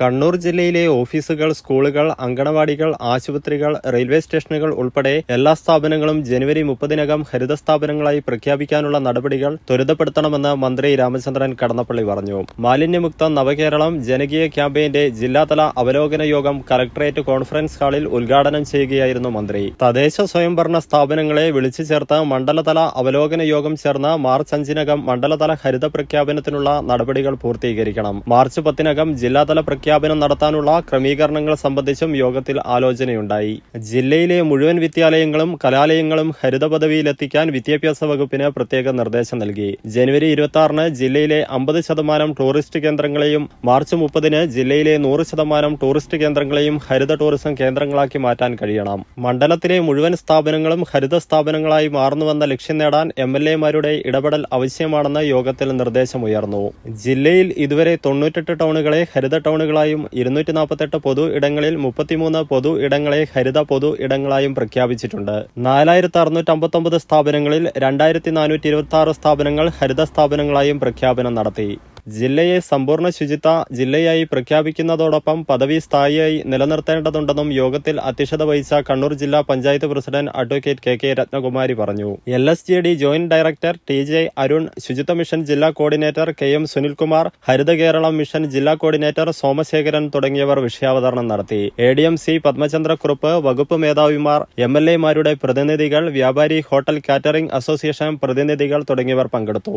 കണ്ണൂർ ജില്ലയിലെ ഓഫീസുകൾ സ്കൂളുകൾ അങ്കണവാടികൾ ആശുപത്രികൾ റെയിൽവേ സ്റ്റേഷനുകൾ ഉൾപ്പെടെ എല്ലാ സ്ഥാപനങ്ങളും ജനുവരി മുപ്പതിനകം ഹരിത സ്ഥാപനങ്ങളായി പ്രഖ്യാപിക്കാനുള്ള നടപടികൾ ത്വരിതപ്പെടുത്തണമെന്ന് മന്ത്രി രാമചന്ദ്രൻ കടന്നപ്പള്ളി പറഞ്ഞു. മാലിന്യമുക്ത നവകേരളം ജനകീയ ക്യാമ്പയിന്റെ ജില്ലാതല അവലോകന യോഗം കലക്ടറേറ്റ് കോൺഫറൻസ് ഹാളിൽ ഉദ്ഘാടനം ചെയ്യുകയായിരുന്നു മന്ത്രി. തദ്ദേശ സ്വയംഭരണ സ്ഥാപനങ്ങളെ വിളിച്ചു ചേർത്ത് മണ്ഡലതല അവലോകന യോഗം ചേർന്ന് മാർച്ച് അഞ്ചിനകം മണ്ഡലതല ഹരിത പ്രഖ്യാപനത്തിനുള്ള നടപടികൾ പൂർത്തീകരിക്കണം. മാർച്ച് പത്തിനകം ജില്ലാതല പ്രഖ്യാപനം നടത്താനുള്ള ക്രമീകരണങ്ങൾ സംബന്ധിച്ചും യോഗത്തിൽ ആലോചനയുണ്ടായി. ജില്ലയിലെ മുഴുവൻ വിദ്യാലയങ്ങളും കലാലയങ്ങളും ഹരിത പദവിയിലെത്തിക്കാൻ വിദ്യാഭ്യാസ വകുപ്പിന് പ്രത്യേക നിർദ്ദേശം നൽകി. ജനുവരി ഇരുപത്തി ആറിന് ജില്ലയിലെ അമ്പത് ശതമാനം ടൂറിസ്റ്റ് കേന്ദ്രങ്ങളെയും മാർച്ച് മുപ്പതിന് ജില്ലയിലെ നൂറ് ശതമാനം ടൂറിസ്റ്റ് കേന്ദ്രങ്ങളെയും ഹരിത ടൂറിസം കേന്ദ്രങ്ങളാക്കി മാറ്റാൻ കഴിയണം. മണ്ഡലത്തിലെ മുഴുവൻ സ്ഥാപനങ്ങളും ഹരിത സ്ഥാപനങ്ങളായി മാറുന്നുവെന്ന ലക്ഷ്യം നേടാൻ എം എൽ എമാരുടെ ഇടപെടൽ ആവശ്യമാണെന്ന് യോഗത്തിൽ നിർദ്ദേശമുയർന്നു. ജില്ലയിൽ ഇതുവരെ തൊണ്ണൂറ്റെട്ട് ടൗണുകളെ ഹരിത ടൗണുകളായും ഇരുന്നൂറ്റി നാൽപ്പത്തെട്ട് പൊതു ഇടങ്ങളിൽ മുപ്പത്തിമൂന്ന് പൊതു ഇടങ്ങളെ ഹരിത പൊതു ഇടങ്ങളായും പ്രഖ്യാപിച്ചിട്ടുണ്ട്. നാലായിരത്തി അറുന്നൂറ്റി അമ്പത്തൊമ്പത് സ്ഥാപനങ്ങളിൽ രണ്ടായിരത്തി നാനൂറ്റി ഇരുപത്തി ആറ് സ്ഥാപനങ്ങൾ ഹരിത സ്ഥാപനങ്ങളായും പ്രഖ്യാപനം നടത്തി. ജില്ലയെ സമ്പൂർണ ശുചിത്വ ജില്ലയായി പ്രഖ്യാപിക്കുന്നതോടൊപ്പം പദവി സ്ഥായിയായി നിലനിർത്തേണ്ടതുണ്ടെന്നും യോഗത്തിൽ അധ്യക്ഷത വഹിച്ച കണ്ണൂർ ജില്ലാ panchayat president advocate K K Ratnakumari പറഞ്ഞു. L S G D joint director T J Arun Suchitwa mission ജില്ലാ coordinator K M Sunilkumar Haritha Keralam mission ജില്ലാ കോർഡിനേറ്റർ സോമശേഖരൻ തുടങ്ങിയവർ വിഷയാവതരണം നടത്തി. A D M C Padmachandrakurup വകുപ്പ് മേധാവിമാർ എം എൽ എമാരുടെ പ്രതിനിധികൾ വ്യാപാരി ഹോട്ടൽ കാറ്ററിംഗ് അസോസിയേഷൻ പ്രതിനിധികൾ തുടങ്ങിയവർ പങ്കെടുത്തു.